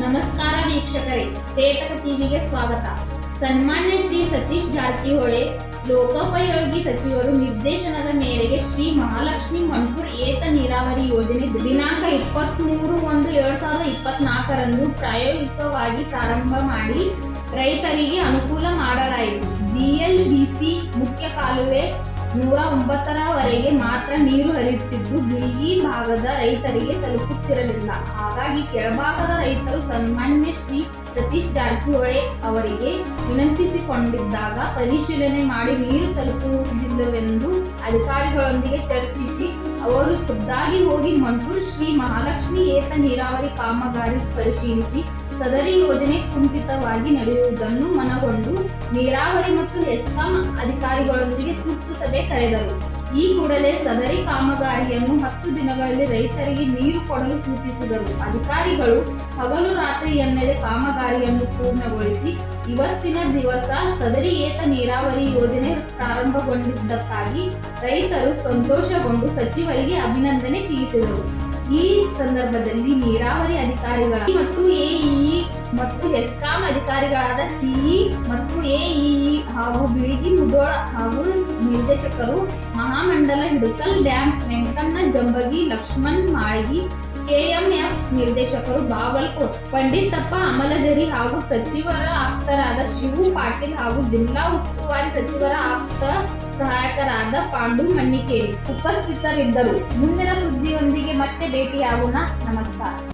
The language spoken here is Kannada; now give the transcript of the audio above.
ನಮಸ್ಕಾರ ವೀಕ್ಷಕರೇ, ಚೇತಕ ಟಿವಿಗೆ ಸ್ವಾಗತ. ಸನ್ಮಾನ್ಯ ಶ್ರೀ ಸತೀಶ್ ಜಾರಕಿಹೊಳಿ, ಲೋಕೋಪಯೋಗಿ ಸಚಿವರು ನಿರ್ದೇಶನದ ಮೇರೆಗೆ ಶ್ರೀ ಮಹಾಲಕ್ಷ್ಮಿ ಮಣ್ಪುರ್ ಏತ ನೀರಾವರಿ ಯೋಜನೆ ದಿನಾಂಕ ಇಪ್ಪತ್ತ್ ಮೂರು ಒಂದು ಎರಡ್ ಸಾವಿರದ ಇಪ್ಪತ್ನಾಲ್ಕರಂದು ಪ್ರಾಯೋಗಿಕವಾಗಿ ಪ್ರಾರಂಭ ಮಾಡಿ ರೈತರಿಗೆ ಅನುಕೂಲ ಮಾಡಲಾಯಿತು. ಜಿಎಲ್ಬಿಸಿ ನೂರ ಒಂಬತ್ತರವರೆಗೆ ಮಾತ್ರ ನೀರು ಹರಿಯುತ್ತಿದ್ದು, ಬಿಳಿ ಭಾಗದ ರೈತರಿಗೆ ತಲುಪುತ್ತಿರಲಿಲ್ಲ. ಹಾಗಾಗಿ ಕೆಳಭಾಗದ ರೈತರು ಸನ್ಮಾನ್ಯ ಶ್ರೀ ಸತೀಶ್ ಜಾರಕಿಹೊಳಿ ಅವರಿಗೆ ವಿನಂತಿಸಿಕೊಂಡಿದ್ದಾಗ ಪರಿಶೀಲನೆ ಮಾಡಿ ನೀರು ತಲುಪುವುದಿಲ್ಲವೆಂದು ಅಧಿಕಾರಿಗಳೊಂದಿಗೆ ಚರ್ಚಿಸಿ ಅವರು ಖುದ್ದಾಗಿ ಹೋಗಿ ಮಂಟೂರು ಶ್ರೀ ಮಹಾಲಕ್ಷ್ಮಿ ಏತ ನೀರಾವರಿ ಕಾಮಗಾರಿ ಪರಿಶೀಲಿಸಿ ಸದರಿ ಯೋಜನೆ ಕುಂಠಿತವಾಗಿ ನಡೆಯುವುದನ್ನು ಮನಗೊಂಡು ನೀರಾವರಿ ಮತ್ತು ಹೆಸ್ಕಾಂ ಅಧಿಕಾರಿಗಳೊಂದಿಗೆ ತುರ್ತು ಸಭೆ ಕರೆದರು. ಈ ಕೂಡಲೇ ಸದರಿ ಕಾಮಗಾರಿಯನ್ನು ಹತ್ತು ದಿನಗಳಲ್ಲಿ ರೈತರಿಗೆ ನೀರು ಕೊಡಲು ಸೂಚಿಸಿದರು. ಅಧಿಕಾರಿಗಳು ಹಗಲು ರಾತ್ರಿ ಎನ್ನದೆ ಕಾಮಗಾರಿಯನ್ನು ಪೂರ್ಣಗೊಳಿಸಿ ಇವತ್ತಿನ ದಿವಸ ಸದರಿ ಏತ ನೀರಾವರಿ ಯೋಜನೆ ಪ್ರಾರಂಭಗೊಂಡಿದ್ದಕ್ಕಾಗಿ ರೈತರು ಸಂತೋಷಗೊಂಡು ಸಚಿವರಿಗೆ ಅಭಿನಂದನೆ ತಿಳಿಸಿದರು. ಈ ಸಂದರ್ಭದಲ್ಲಿ ನೀರಾವರಿ ಅಧಿಕಾರಿಗಳ ಮತ್ತು ಎಇಇ ಮತ್ತು ಹೆಸ್ಕಾಂ ಅಧಿಕಾರಿಗಳಾದ ಸಿಇ ಮತ್ತು ಎಇಇ ಹಾಗೂ ಬಿಳಿಗಿ ಮುಡೋಳ ಹಾಗೂ ನಿರ್ದೇಶಕರು ಮಹಾಮಂಡಲ ಹಿಡುಕಲ್ ಡ್ಯಾಂ ವೆಂಕಣ್ಣ ಜಂಬಗಿ, ಲಕ್ಷ್ಮಣ್ ಮಾಳ್ಗಿ, ಕೆಎಂಎಫ್ ನಿರ್ದೇಶಕರು ಬಾಗಲಕೋಟ್ ಪಂಡಿತಪ್ಪ ಅಮಲಜರಿ ಹಾಗೂ ಸಚಿವರ ಆಪ್ತರಾದ ಶಿವು ಪಾಟೀಲ್ ಹಾಗೂ ಜಿಲ್ಲಾ ಉಸ್ತುವಾರಿ ಸಚಿವರ ಆಪ್ತ ಸಹಾಯಕರಾದ ಪಾಂಡು ಮಣ್ಣಿಕೇರಿ ಉಪಸ್ಥಿತರಿದ್ದರು. ಮುಂದಿನ ಸುದ್ದಿಯೊಂದಿಗೆ ಮತ್ತೆ ಭೇಟಿಯಾಗೋಣ. ನಮಸ್ಕಾರ.